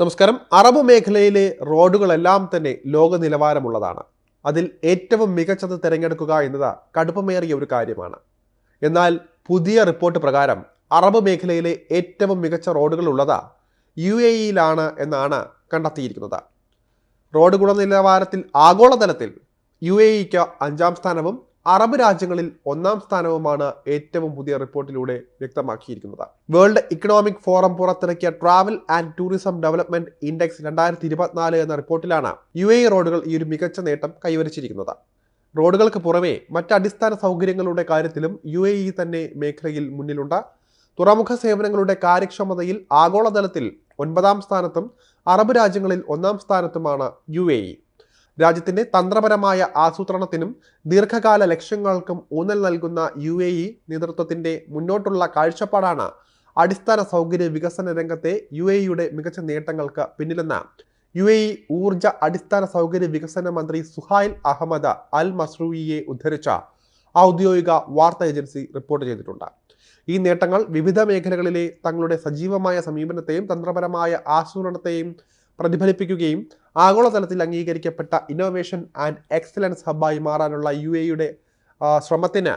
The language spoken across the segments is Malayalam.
നമസ്കാരം. അറബ് മേഖലയിലെ റോഡുകളെല്ലാം തന്നെ ലോക നിലവാരമുള്ളതാണ്. അതിൽ ഏറ്റവും മികച്ചത് തിരഞ്ഞെടുക്കുക എന്നത് കടുപ്പമേറിയ ഒരു കാര്യമാണ്. എന്നാൽ പുതിയ റിപ്പോർട്ട് പ്രകാരം അറബ് മേഖലയിലെ ഏറ്റവും മികച്ച റോഡുകൾ ഉള്ളത് യു എ ഇയിലാണ് എന്നാണ് കണ്ടെത്തിയിരിക്കുന്നത്. റോഡ് ഗുണനിലവാരത്തിൽ ആഗോളതലത്തിൽ യു എ ഇക്ക് അഞ്ചാം സ്ഥാനവും അറബ് രാജ്യങ്ങളിൽ ഒന്നാം സ്ഥാനവുമാണ് ഏറ്റവും പുതിയ റിപ്പോർട്ടിലൂടെ വ്യക്തമാക്കിയിരിക്കുന്നത്. വേൾഡ് ഇക്കണോമിക് ഫോറം പുറത്തിറക്കിയ travel and tourism development index രണ്ടായിരത്തി ഇരുപത്തിനാല് എന്ന റിപ്പോർട്ടിലാണ് യു എ റോഡുകൾ ഈ ഒരു മികച്ച നേട്ടം കൈവരിച്ചിരിക്കുന്നത്. റോഡുകൾക്ക് പുറമെ മറ്റ് അടിസ്ഥാന സൗകര്യങ്ങളുടെ കാര്യത്തിലും യു എ ഇ തന്നെ മേഖലയിൽ മുന്നിലുണ്ട്. തുറമുഖ സേവനങ്ങളുടെ കാര്യക്ഷമതയിൽ ആഗോളതലത്തിൽ ഒൻപതാം സ്ഥാനത്തും അറബ് രാജ്യങ്ങളിൽ ഒന്നാം സ്ഥാനത്തുമാണ് യു എ ഇ. രാജ്യത്തിന്റെ തന്ത്രപരമായ ആസൂത്രണത്തിനും ദീർഘകാല ലക്ഷ്യങ്ങൾക്കും ഊന്നൽ നൽകുന്ന യു എ ഇ നേതൃത്വത്തിന്റെ മുന്നോട്ടുള്ള കാഴ്ചപ്പാടാണ് അടിസ്ഥാന സൗകര്യ വികസന രംഗത്തെ യു എ ഇയുടെ മികച്ച നേട്ടങ്ങൾക്ക് പിന്നിലെന്ന്. യു എ ഇ ഊർജ അടിസ്ഥാന സൗകര്യ വികസന മന്ത്രി സുഹൈൽ അഹമ്മദ് അൽ മസ്രൂയിയെ ഉദ്ധരിച്ച ഔദ്യോഗിക വാർത്താ ഏജൻസി റിപ്പോർട്ട് ചെയ്തിട്ടുണ്ട്. ഈ നേട്ടങ്ങൾ വിവിധ മേഖലകളിലെ തങ്ങളുടെ സജീവമായ സമീപനത്തെയും തന്ത്രപരമായ ആസൂത്രണത്തെയും പ്രതിഫലിപ്പിക്കുകയും ആഗോളതലത്തിൽ അംഗീകരിക്കപ്പെട്ട ഇന്നോവേഷൻ ആൻഡ് എക്സലൻസ് ഹബ്ബായി മാറാനുള്ള യു എയുടെ ശ്രമത്തിന്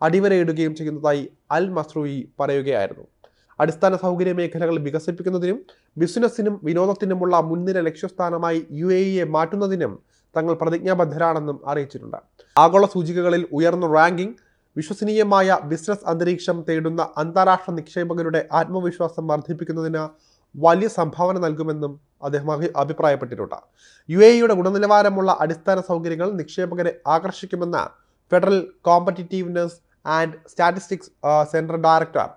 അടിവരയിടുകയും ചെയ്യുന്നതായി അൽ മസ്രൂയി പറയുകയായിരുന്നു. അടിസ്ഥാന സൗകര്യ മേഖലകൾ വികസിപ്പിക്കുന്നതിനും ബിസിനസ്സിനും വിനോദത്തിനുമുള്ള മുൻനിര ലക്ഷ്യസ്ഥാനമായി യു എ ഇയെ മാറ്റുന്നതിനും തങ്ങൾ പ്രതിജ്ഞാബദ്ധരാണെന്നും അറിയിച്ചിട്ടുണ്ട്. ആഗോള സൂചികകളിൽ ഉയർന്ന റാങ്കിംഗ് വിശ്വസനീയമായ ബിസിനസ് അന്തരീക്ഷം തേടുന്ന അന്താരാഷ്ട്ര നിക്ഷേപകരുടെ ആത്മവിശ്വാസം വർദ്ധിപ്പിക്കുന്നതിന് വലിയ സംഭാവന നൽകുമെന്നും അദ്ദേഹം അഭി- അഭിപ്രായപ്പെട്ടിട്ടുണ്ട്. യു എ ഇയുടെ ഗുണനിലവാരമുള്ള അടിസ്ഥാന സൗകര്യങ്ങൾ നിക്ഷേപകരെ ആകർഷിക്കുമെന്ന federal competitiveness and statistics central director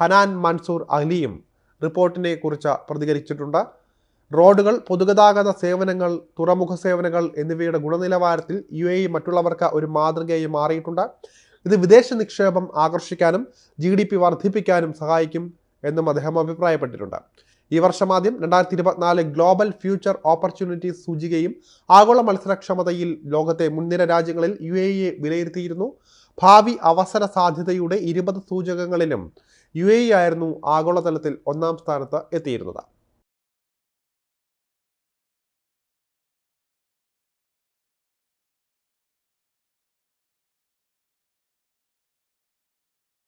Hanan Mansoor അഹ്ലിയും റിപ്പോർട്ടിനെ കുറിച്ച് പ്രതികരിച്ചിട്ടുണ്ട്. റോഡുകൾ പൊതുഗതാഗത സേവനങ്ങൾ തുറമുഖ സേവനങ്ങൾ എന്നിവയുടെ ഗുണനിലവാരത്തിൽ യു എ മറ്റുള്ളവർക്ക് ഒരു മാതൃകയായി മാറിയിട്ടുണ്ട്. ഇത് വിദേശ നിക്ഷേപം ആകർഷിക്കാനും ജി ഡി പി വർദ്ധിപ്പിക്കാനും സഹായിക്കും എന്നും അദ്ദേഹം അഭിപ്രായപ്പെട്ടിട്ടുണ്ട്. ഈ വർഷം ആദ്യം രണ്ടായിരത്തി ഇരുപത്തിനാല് ഗ്ലോബൽ ഫ്യൂച്ചർ ഓപ്പർച്യൂണിറ്റീസ് സൂചികയും ആഗോള മത്സരക്ഷമതയിൽ ലോകത്തെ മുൻനിര രാജ്യങ്ങളിൽ യു എ ഇയെ വിലയിരുത്തിയിരുന്നു. ഭാവി അവസര സാധ്യതയുടെ ഇരുപത് സൂചകങ്ങളിലും യു എ ഇ ആയിരുന്നു ആഗോളതലത്തിൽ ഒന്നാം സ്ഥാനത്ത് എത്തിയിരുന്നത്.